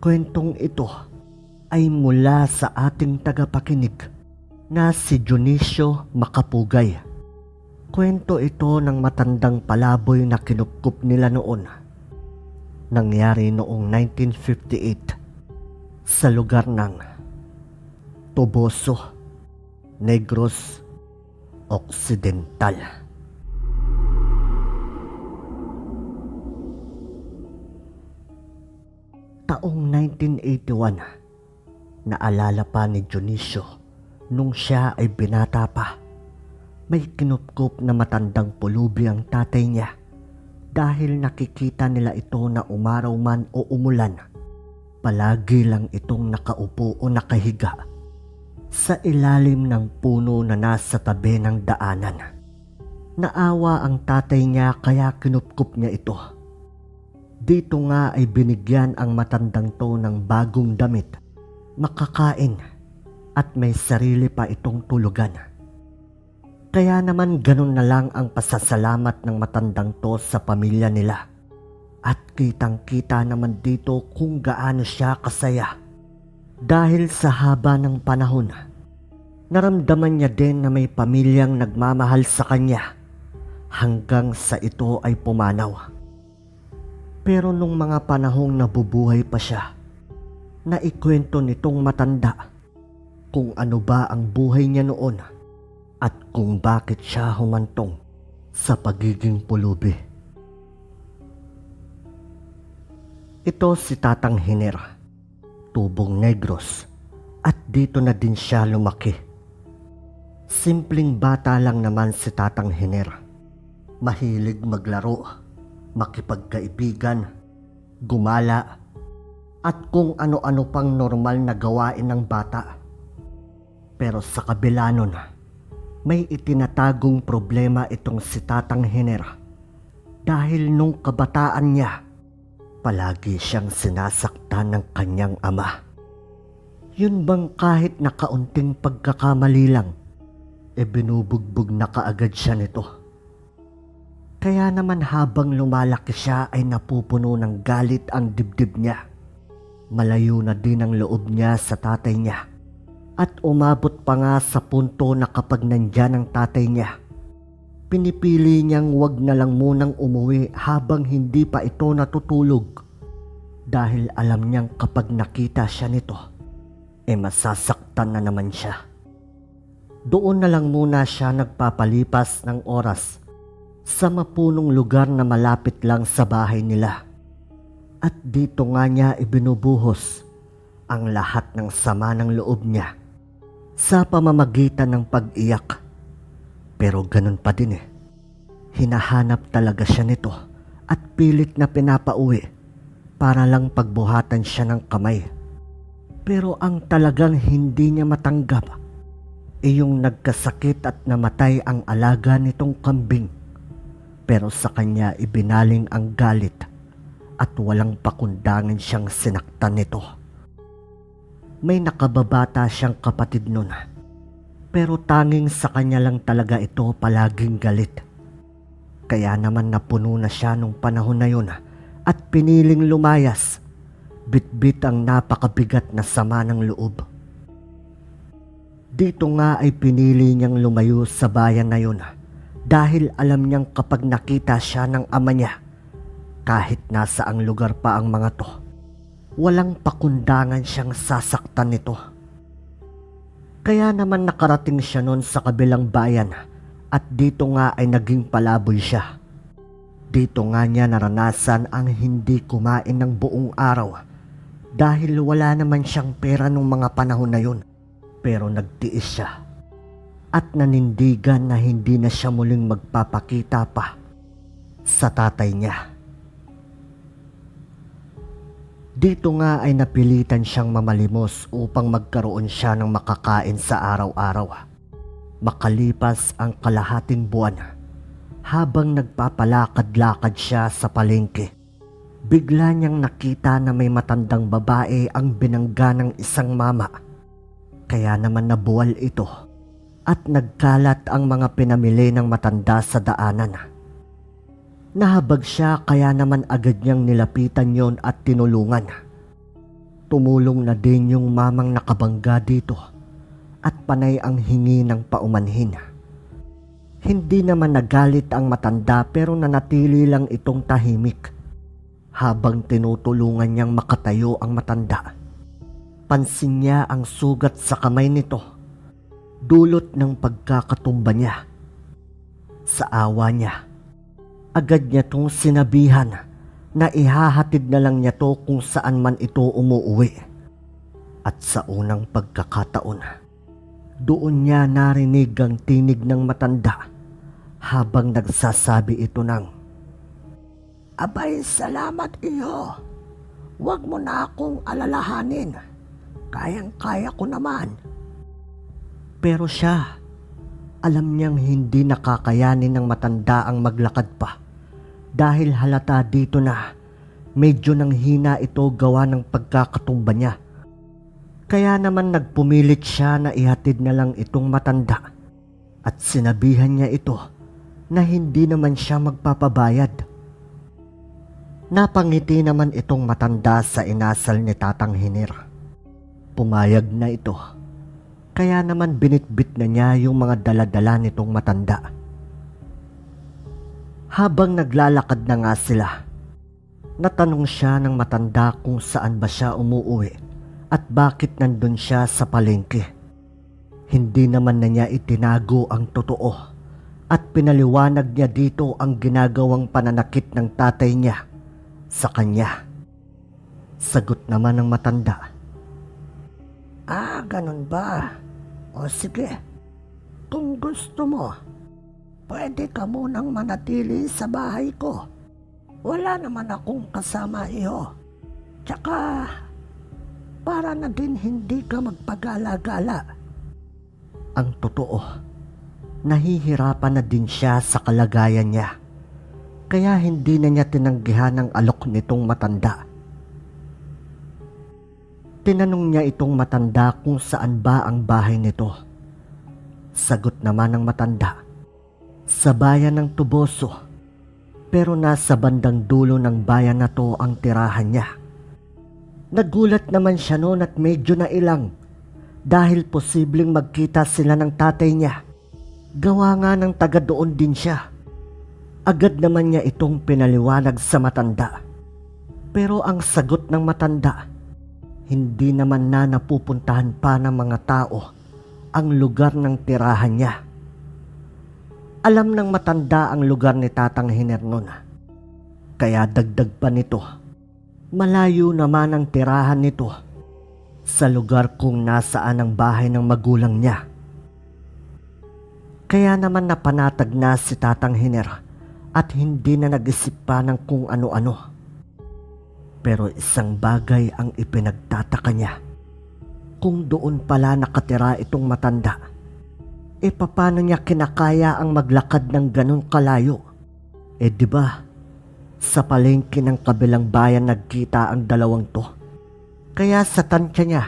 Kwentong ito ay mula sa ating tagapakinig na si Dionisio Makapugay. Kwento ito ng matandang palaboy na kinupkup nila noon. Nangyari noong 1958 sa lugar ng Toboso, Negros Occidental. Taong 1981, naalala pa ni Dionisio nung siya ay binata pa. May kinupkup na matandang pulubi ang tatay niya dahil nakikita nila ito na umaraw man o umulan. Palagi lang itong nakaupo o nakahiga sa ilalim ng puno na nasa tabi ng daanan. Naawa ang tatay niya kaya kinupkup niya ito. Dito nga ay binigyan ang matandang to ng bagong damit, makakain, at may sarili pa itong tulugan. Kaya naman ganun na lang ang pasasalamat ng matandang to sa pamilya nila. At kitang kita naman dito kung gaano siya kasaya. Dahil sa haba ng panahon, naramdaman niya din na may pamilyang nagmamahal sa kanya hanggang sa ito ay pumanaw. Pero nung mga panahong nabubuhay pa siya, naikwento nitong matanda kung ano ba ang buhay niya noon at kung bakit siya humantong sa pagiging pulubi. Ito si Tatang Hiner, tubong negros at dito na din siya lumaki. Simpleng bata lang naman si Tatang Hiner. Mahilig maglaro, makipagkaibigan, gumala, at kung ano-ano pang normal na gawain ng bata. Pero sa kabila nun, may itinatagong problema itong si Tatang Hiner dahil nung kabataan niya, palagi siyang sinasaktan ng kanyang ama. Yun bang kahit na kaunting pagkakamali lang, e binubugbog na kaagad siya nito. Kaya naman habang lumalaki siya ay napupuno ng galit ang dibdib niya. Malayo na din ang loob niya sa tatay niya. At umabot pa nga sa punto na kapag nandyan ang tatay niya, pinipili niyang wag na lang munang umuwi habang hindi pa ito natutulog. Dahil alam niyang kapag nakita siya nito, eh masasaktan na naman siya. Doon na lang muna siya nagpapalipas ng oras sa mapunong lugar na malapit lang sa bahay nila. At dito nga niya ibinubuhos ang lahat ng sama ng loob niya sa pamamagitan ng pag-iyak. Pero ganun pa din eh. Hinahanap talaga siya nito at pilit na pinapauwi para lang pagbuhatan siya ng kamay. Pero ang talagang hindi niya matanggap ay yung nagkasakit at namatay ang alaga nitong kambing. Pero sa kanya ibinaling ang galit at walang pakundangan siyang sinaktan nito. May nakababata siyang kapatid nun. Pero tanging sa kanya lang talaga ito palaging galit. Kaya naman napuno na siya nung panahon na yun at piniling lumayas. Bitbit ang napakabigat na sama ng loob. Dito nga ay pinili niyang lumayo sa bayan na yun dahil alam niyang kapag nakita siya ng ama niya, kahit nasa ang lugar pa ang mga to, walang pakundangan siyang sasaktan nito. Kaya naman nakarating siya noon sa kabilang bayan at dito nga ay naging palaboy siya. Dito nga niya naranasan ang hindi kumain ng buong araw dahil wala naman siyang pera nung mga panahon na yun. Pero nagtiis siya at nanindigan na hindi na siya muling magpapakita pa sa tatay niya. Dito nga ay napilitan siyang mamalimos upang magkaroon siya ng makakain sa araw-araw. Makalipas ang kalahating buwan, habang nagpapalakad-lakad siya sa palengke, bigla niyang nakita na may matandang babae ang binangga ng isang mama. Kaya naman nabuwal ito at nagkalat ang mga pinamili ng matanda sa daanan. Nahabag siya kaya naman agad niyang nilapitan yon at tinulungan. Tumulong na din yung mamang nakabangga dito at panay ang hingi ng paumanhin. Hindi naman nagalit ang matanda pero nanatili lang itong tahimik habang tinutulungan niyang makatayo ang matanda. Pansin niya ang sugat sa kamay nito, dulot ng pagkakatumba niya. Sa awa niya, agad niya tong sinabihan na ihahatid na lang niya to kung saan man ito umuuwi. At sa unang pagkakataon, doon niya narinig ang tinig ng matanda habang nagsasabi ito ng Abay, salamat iyo. Huwag mo na akong alalahanin. Kayang-kaya ko naman. Pero siya, alam niyang hindi nakakayanin ng matanda ang maglakad pa dahil halata dito na medyo nang hina ito gawa ng pagkakatumba niya. Kaya naman nagpumilit siya na ihatid na lang itong matanda at sinabihan niya ito na hindi naman siya magpapabayad. Napangiti naman itong matanda sa inasal ni Tatang Hinir. Pumayag na ito. Kaya naman binitbit na niya yung mga daladala nitong matanda. Habang naglalakad na nga sila, natanong siya ng matanda kung saan ba siya umuwi at bakit nandun siya sa palengke. Hindi naman na niya itinago ang totoo at pinaliwanag niya dito ang ginagawang pananakit ng tatay niya sa kanya. Sagot naman ng matanda. Ah, ganun ba? O sige, kung gusto mo, pwede ka munang manatili sa bahay ko. Wala naman akong kasama iyo. Tsaka, para na din hindi ka magpagala-gala. Ang totoo, nahihirapan na din siya sa kalagayan niya. Kaya hindi na niya tinanggihan ang alok nitong matanda. Tinanong niya itong matanda kung saan ba ang bahay nito. Sagot naman ng matanda, sa bayan ng Tuboso. Pero nasa bandang dulo ng bayan na to ang tirahan niya. Nagulat naman siya noon at medyo nailang dahil posibleng magkita sila ng tatay niya. Gawa nga ng taga doon din siya. Agad naman niya itong pinaliwanag sa matanda. Pero ang sagot ng matanda, hindi naman na napupuntahan pa ng mga tao ang lugar ng tirahan niya. Alam ng matanda ang lugar ni Tatang Hiner nun. Kaya dagdag pa nito, malayo naman ang tirahan nito sa lugar kung nasaan ang bahay ng magulang niya. Kaya naman napanatag na si Tatang Hiner at hindi na nag-isip pa ng kung ano-ano. Pero isang bagay ang ipinagtataka niya. Kung doon pala nakatira itong matanda, e paano niya kinakaya ang maglakad ng ganong kalayo? Eh di ba, sa palengke ng kabilang bayan nagkita ang dalawang to. Kaya sa tansya niya,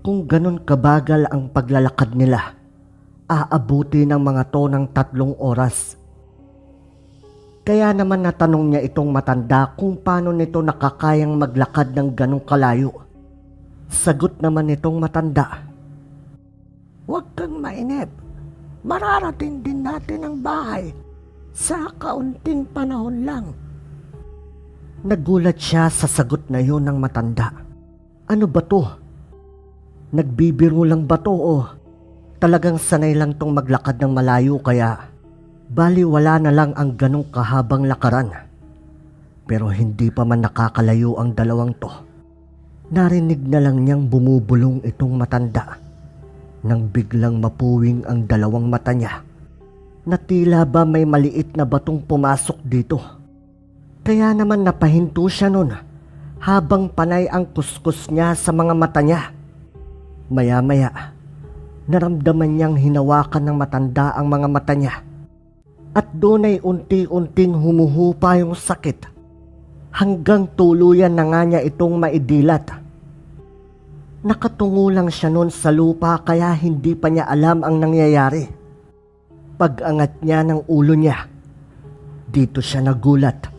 kung ganon kabagal ang paglalakad nila, aabuti ng mga to ng tatlong oras. Kaya naman natanong niya itong matanda kung paano nito nakakayang maglakad ng ganong kalayo. Sagot naman itong matanda. Huwag kang mainip. Mararating din natin ang bahay sa kaunting panahon lang. Nagulat siya sa sagot na yun ng matanda. Ano ba to? Nagbibiro lang ba to o talagang sanay lang tong maglakad ng malayo kaya bali wala na lang ang ganong kahabang lakaran. Pero hindi pa man nakakalayo ang dalawang to. Narinig na lang niyang bumubulong itong matanda nang biglang mapuwing ang dalawang mata niya na tila ba may maliit na batong pumasok dito. Kaya naman napahinto siya nun habang panay ang kuskus niya sa mga mata niya. Maya-maya, naramdaman niyang hinawakan ng matanda ang mga mata niya. At doon ay unti-unting humuhupa yung sakit hanggang tuluyan na nga niya itong maidilat. Nakatungo lang siya noon sa lupa kaya hindi pa niya alam ang nangyayari. Pag-angat niya ng ulo niya, dito siya nagulat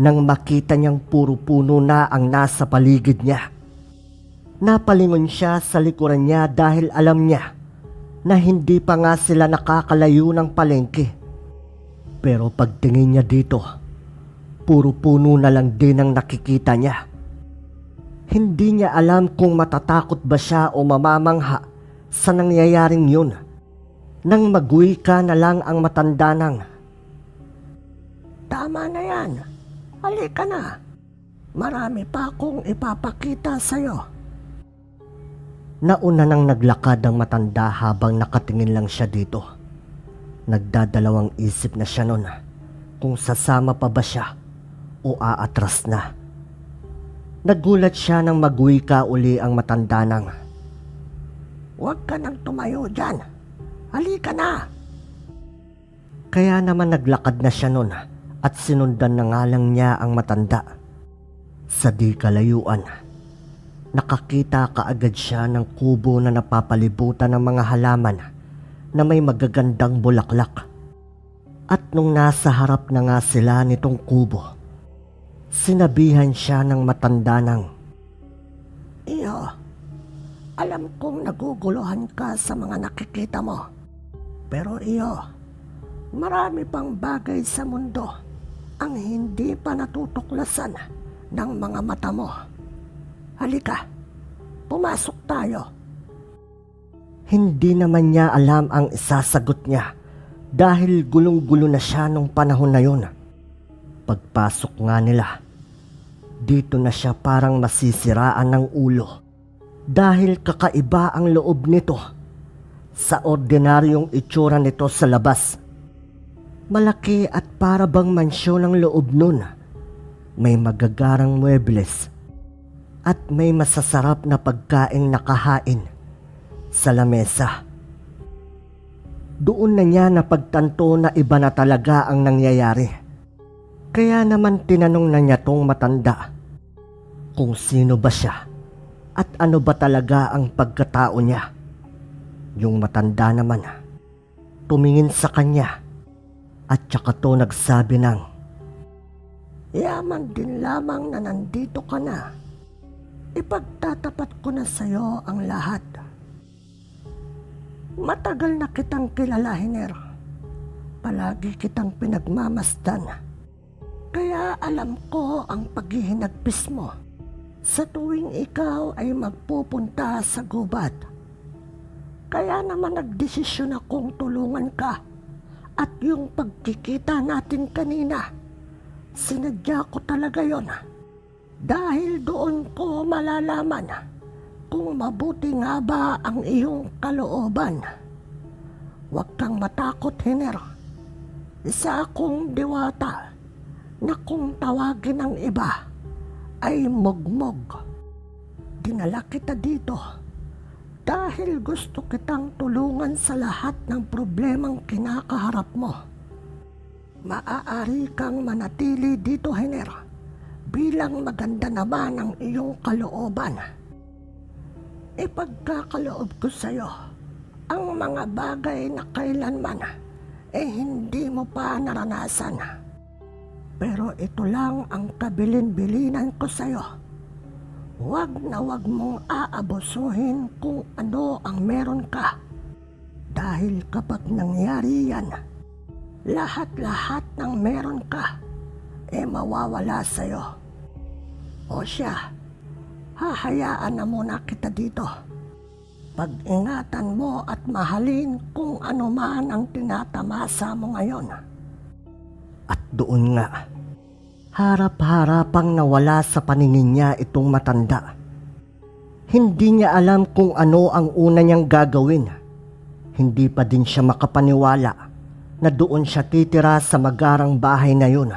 nang makita niyang puro puno na ang nasa paligid niya. Napalingon siya sa likuran niya dahil alam niya na hindi pa nga sila nakakalayo ng palengke. Pero pagtingin niya dito, puro puno na lang din ang nakikita niya. Hindi niya alam kung matatakot ba siya o mamamangha sa nangyayaring yun. Nang magwi ka na lang ang matanda ng, Tama na yan. Halika na. Marami pa akong ipapakita sa'yo. Nauna nang naglakad ang matanda habang nakatingin lang siya dito. Nagdadalawang isip na siya nun kung sasama pa ba siya o aatras na. Nagulat siya nang magwi ka uli ang matanda nang, Huwag ka nang tumayo dyan. Halika na. Kaya naman naglakad na siya nun at sinundan na nga lang niya ang matanda. Sa di kalayuan, nakakita kaagad siya ng kubo na napapalibutan ng mga halaman na may magagandang bulaklak. At nung nasa harap na nga sila nitong kubo, sinabihan siya ng matanda ng, Iyo, alam kong naguguluhan ka sa mga nakikita mo. Pero iyo, marami pang bagay sa mundo ang hindi pa natutuklasan ng mga mata mo. Halika, pumasok tayo. Hindi naman niya alam ang isasagot niya dahil gulong-gulo na siya nung panahon na yun. Pagpasok nga nila, dito na siya parang masisiraan ng ulo dahil kakaiba ang loob nito sa ordinaryong itsura nito sa labas. Malaki at para bang mansyon ang loob nun. May magagarang muebles at may masasarap na pagkaing nakahain sa lamesa. Doon na niya napagtanto na iba na talaga ang nangyayari. Kaya naman tinanong na niya tong matanda kung sino ba siya at ano ba talaga ang pagkatao niya. Yung matanda naman tumingin sa kanya at tsaka to nagsabi ng Yaman din lamang na nandito ka na. Ipagtatapat ko na sa'yo ang lahat. Matagal na kitang kilala, Hiner. Palagi kitang pinagmamasdan. Kaya alam ko ang paghihinagpis mo sa tuwing ikaw ay magpupunta sa gubat. Kaya naman nagdesisyon akong tulungan ka at yung pagkikita natin kanina, sinadya ko talaga yon. Dahil doon ko malalaman kung mabuti nga ba ang iyong kalooban. Huwag kang matakot, Hiner. Isa akong diwata na kung tawagin ng iba ay mogmog. Dinala kita dito dahil gusto kitang tulungan sa lahat ng problemang kinakaharap mo. Maaari kang manatili dito, Hiner, bilang maganda naman ang iyong kalooban. Ipagkakaloob ko sa'yo ang mga bagay na kailanman eh hindi mo pa naranasan. Pero ito lang ang kabilin-bilinan ko sa'yo. Huwag na huwag mong aabusuhin kung ano ang meron ka. Dahil kapag nangyari yan, lahat-lahat ng meron ka, eh mawawala sa'yo. O siya, hahayaan na muna kita dito. Pag-ingatan mo at mahalin kung ano man ang tinatamasa mo ngayon. At doon nga, harap-harapang nawala sa paningin niya itong matanda. Hindi niya alam kung ano ang una niyang gagawin. Hindi pa din siya makapaniwala na doon siya titira sa magarang bahay na yun.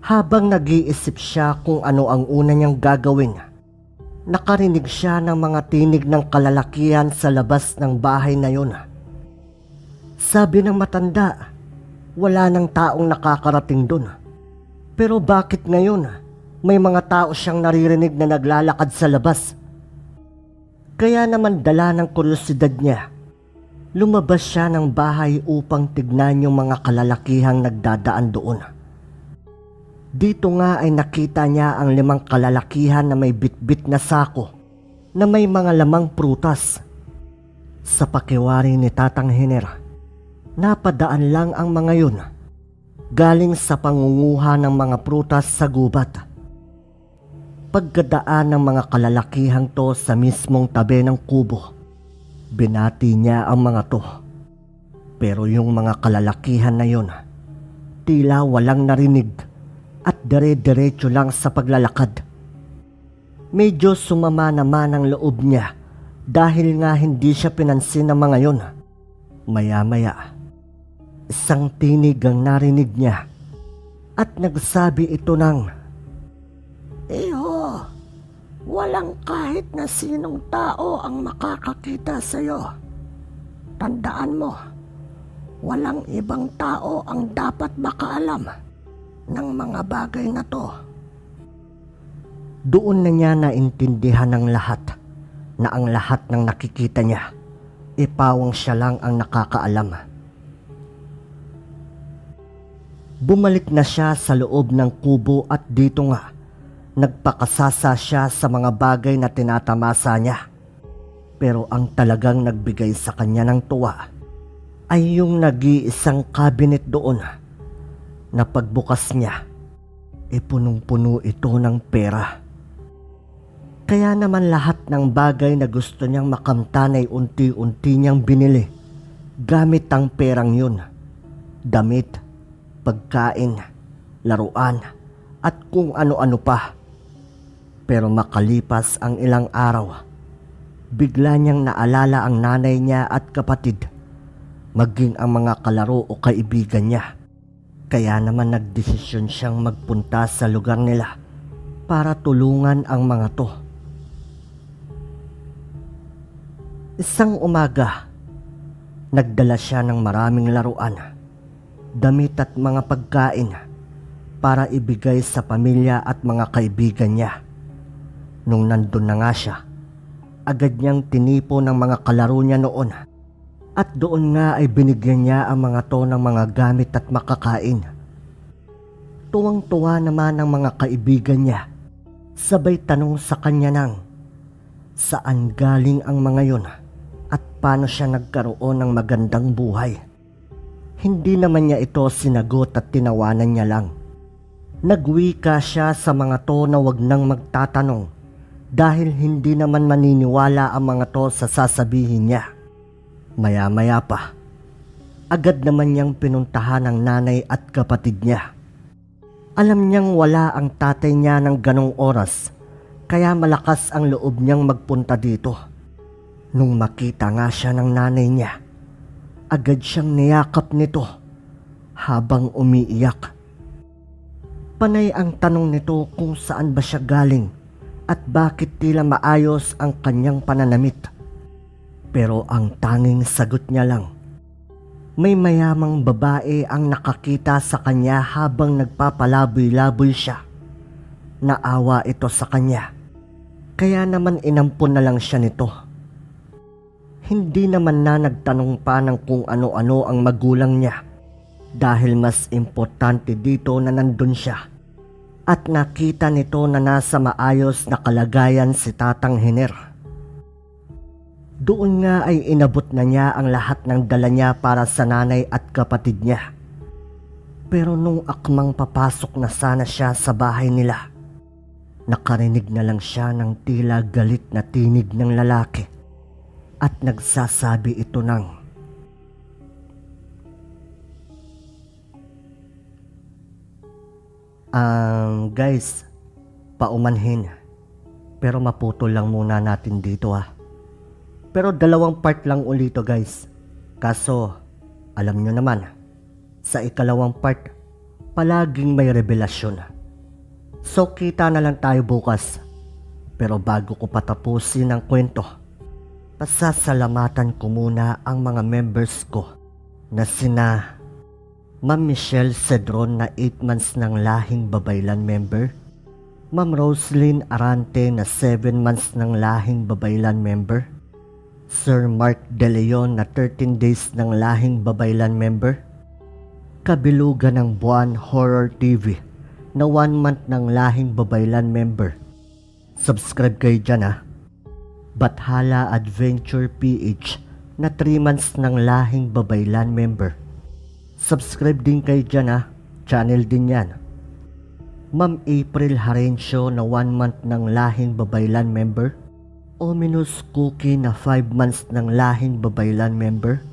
Habang nag-iisip siya kung ano ang una niyang gagawin, nakarinig siya ng mga tinig ng kalalakihan sa labas ng bahay na yun. Sabi ng matanda, wala nang taong nakakarating doon. Pero bakit ngayon may mga tao siyang naririnig na naglalakad sa labas? Kaya naman dala ng kuryosidad niya. Lumabas siya ng bahay upang tignan yung mga kalalakihang nagdadaan doon. Dito nga ay nakita niya ang limang kalalakihan na may bitbit na sako na may mga lamang prutas. Sa pakiwari ni Tatang Hiner, napadaan lang ang mga yun galing sa pangunguha ng mga prutas sa gubat. Pagkadaan ng mga kalalakihang to sa mismong tabi ng kubo, binati niya ang mga to. Pero yung mga kalalakihan na yun, tila walang narinig at dire-diretso lang sa paglalakad. Medyo sumama naman ang loob niya dahil nga hindi siya pinansin ng mga yon. Maya-maya, isang tinig ang narinig niya at nagsabi ito ng, Iho, walang kahit na sinong tao ang makakakita sa'yo. Tandaan mo, walang ibang tao ang dapat makaalam ng mga bagay na to. Doon na niya naintindihan ng lahat na ang lahat ng nakikita niya, ipawang siya lang ang nakakaalam. Bumalik na siya sa loob ng kubo at dito nga, nagpakasasa siya sa mga bagay na tinatamasa niya. Pero ang talagang nagbigay sa kanya ng tuwa ay yung nag-iisang cabinet doon na pagbukas niya, e punong-puno ito ng pera. Kaya naman lahat ng bagay na gusto niyang makamtan ay unti-unti niyang binili gamit ang perang yun. Damit, pagkain, laruan, at kung ano-ano pa. Pero makalipas ang ilang araw, bigla niyang naalala ang nanay niya at kapatid, maging ang mga kalaro o kaibigan niya. Kaya naman nagdesisyon siyang magpunta sa lugar nila para tulungan ang mga to. Isang umaga, nagdala siya ng maraming laruan, damit at mga pagkain para ibigay sa pamilya at mga kaibigan niya. Nung nandun na nga siya, agad niyang tinipo ng mga kalaro niya noon at doon nga ay binigyan niya ang mga to ng mga gamit at makakain. Tuwang-tuwa naman ang mga kaibigan niya. Sabay tanong sa kanya ng, saan galing ang mga yun at paano siya nagkaroon ng magandang buhay. Hindi naman niya ito sinagot at tinawanan niya lang. Nagwika siya sa mga to na wag nang magtatanong dahil hindi naman maniniwala ang mga to sa sasabihin niya. Maya-maya pa, agad naman niyang pinuntahan ang nanay at kapatid niya. Alam niyang wala ang tatay niya ng ganong oras, kaya malakas ang loob niyang magpunta dito. Nung makita nga siya ng nanay niya, agad siyang niyakap nito habang umiiyak. Panay ang tanong nito kung saan ba siya galing at bakit tila maayos ang kanyang pananamit. Pero ang tanging sagot niya lang, may mayamang babae ang nakakita sa kanya habang nagpapalaboy-laboy siya. Naawa ito sa kanya, kaya naman inampun na lang siya nito. Hindi naman na nagtanong pa ng kung ano-ano ang magulang niya dahil mas importante dito na nandun siya at nakita nito na nasa maayos na kalagayan si Tatang Hiner. Doon nga ay inabot na niya ang lahat ng dala niya para sa nanay at kapatid niya. Pero nung akmang papasok na sana siya sa bahay nila, nakarinig na lang siya ng tila galit na tinig ng lalaki at nagsasabi ito ng Um, guys, paumanhin. Pero maputol lang muna natin dito ah. Pero dalawang part lang ulito guys. Kaso, alam nyo naman, sa ikalawang part, palaging may revelasyon. So kita na lang tayo bukas. Pero bago ko patapusin ang kwento, pasasalamatan ko muna ang mga members ko na sina Ma'am Michelle Cedron na 8 months ng lahing babaylan member, Ma'am Roslyn Arante na 7 months ng lahing babaylan member, Sir Mark De Leon na 13 days ng lahing babaylan member, Kabilugan ng Buwan Horror TV na one month ng lahing babaylan member. Subscribe kayo dyan ha. Bathala Adventure PH na 3 months ng lahing babaylan member. Subscribe din kayo dyan ha. Channel din yan. Ma'am April Harencio na 1 month ng lahing babaylan member. Ominous Cookie na 5 months ng lahing babaylan member.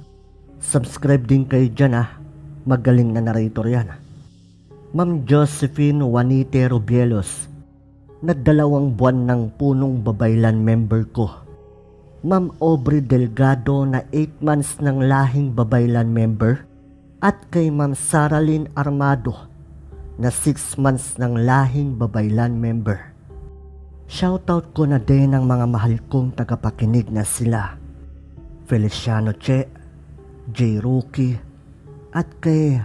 Subscribe din kayo dyan ah. Magaling na narrator yan. Ma'am Josephine Juanite Rubielos na dalawang buwan ng punong babaylan member ko. Ma'am Aubrey Delgado na 8 months ng lahing babaylan member. At kay Ma'am Saralyn Armado na 6 months ng lahing babaylan member. Shoutout ko na din ang mga mahal kong tagapakinig na sila. Feliciano Che, J. Rookie, at kay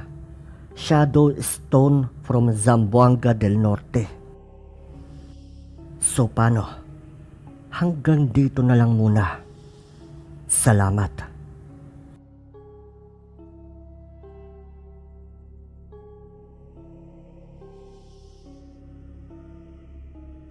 Shadow Stone from Zamboanga del Norte. So paano? Hanggang dito na lang muna. Salamat.